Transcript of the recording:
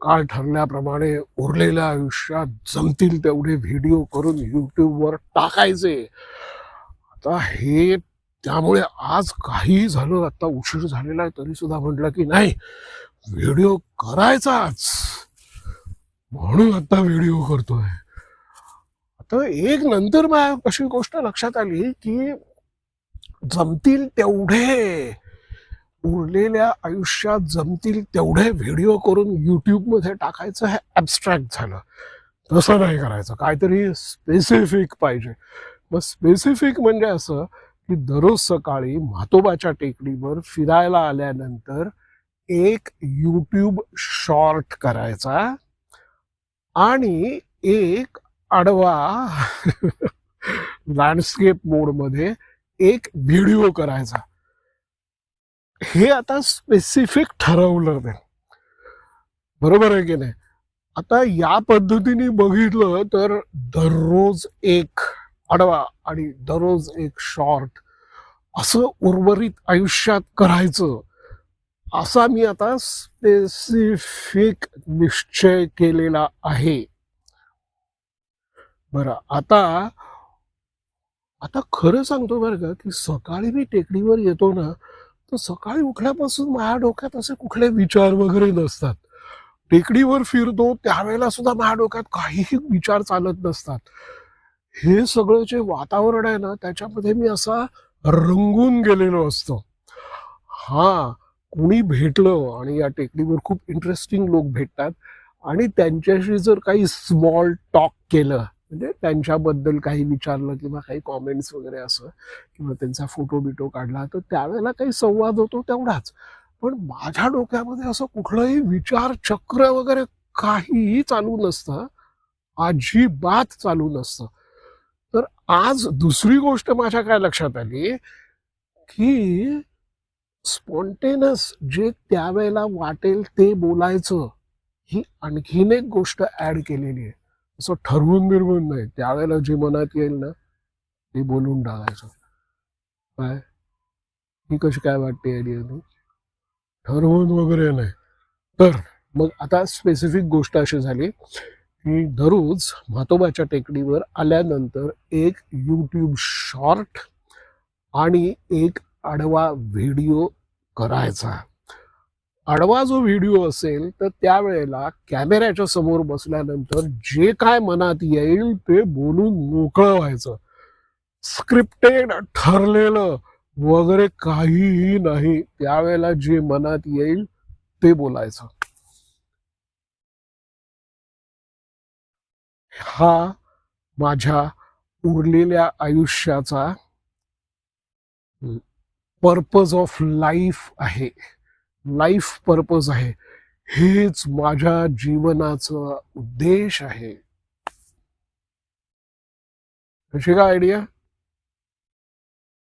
काळ ठरल्याप्रमाणे उरलेल्या आयुष्यात जमतील तेवढे व्हिडिओ करून यूट्यूबवर टाकायचे. आता हे त्यामुळे आज काही झालं आता उशीर झालेला आहे तरी सुद्धा म्हटलं की नाही व्हिडिओ करायचाच. म्हणून आता व्हिडिओ करतोय. आता एक नंतर मला अशी गोष्ट लक्षात आली की जमतील तेवढे. उरलेल्या आयुष्यात जमतील तेवढे व्हिडिओ करून युट्यूबमध्ये टाकायचं हे ॲबस्ट्रॅक्ट झालं. तसं नाही करायचं. काहीतरी स्पेसिफिक पाहिजे. मग स्पेसिफिक म्हणजे असं की दररोज सकाळी म्हातोबाच्या टेकडीवर फिरायला आल्यानंतर एक यूट्यूब शॉर्ट करायचा आणि एक आडवा लँडस्केप मोडमध्ये एक व्हिडिओ करायचा. हे आता स्पेसिफिक ठरवलं नाही. बरोबर आहे की नाही? आता या पद्धतीने बघितलं तर दररोज एक आडवा आणि दररोज एक शॉर्ट असं उर्वरित आयुष्यात करायचं असा मी आता स्पेसिफिक निश्चय केलेला आहे. बरं आता आता खरं सांगतो बरं का की सकाळी मी टेकडीवर येतो ना तर सकाळी उठल्यापासून माझ्या डोक्यात असे कुठले विचार वगैरे नसतात. टेकडीवर फिरतो त्यावेळेला सुद्धा माझ्या डोक्यात काहीही विचार चालत नसतात. हे सगळं जे वातावरण आहे ना त्याच्यामध्ये मी असा रंगून गेलेलो असतो. हा कोणी भेटलं आणि या टेकडीवर खूप इंटरेस्टिंग लोक भेटतात आणि त्यांच्याशी जर काही स्मॉल टॉक केलं म्हणजे त्यांच्याबद्दल काही विचारलं किंवा काही कॉमेंट्स वगैरे असं किंवा त्यांचा फोटो बिटो काढला तर त्यावेळेला काही संवाद होतो तेवढाच. पण माझ्या डोक्यामध्ये असं कुठलंही विचार चक्र वगैरे काहीही चालू नसतं अजिबात चालू नसतं. तर आज दुसरी गोष्ट माझ्या काय लक्षात आली की स्पॉन्टेनस जे त्यावेळेला वाटेल ते बोलायचं ही आणखीन एक गोष्ट ऍड केलेली आहे. असं ठरवून बिरवून नाही. त्यावेळेला जे मनात येईल ना ते बोलून टाकायचं. काय? ही कशी काय वाटते आयडिया तू ठरवून वगैरे नाही. तर मग आता स्पेसिफिक गोष्ट अशी झाली की दररोज म्हातोबाच्या टेकडीवर आल्यानंतर एक यूट्यूब शॉर्ट आणि एक आडवा व्हिडिओ करायचा. आडवा जो व्हिडिओ असेल तर त्यावेळेला कॅमेऱ्याच्या समोर बसल्यानंतर जे काय मनात येईल ते बोलून मोकळं व्हायचं. स्क्रिप्टेड ठरलेलं वगैरे काहीही नाही. त्यावेळेला जे मनात येईल ते बोलायचं. हा माझ्या उरलेल्या आयुष्याचा पर्पज ऑफ लाईफ आहे. लाईफ पर्पज आहे. हेच माझ्या जीवनाचा उद्देश आहे. कशी काय आयडिया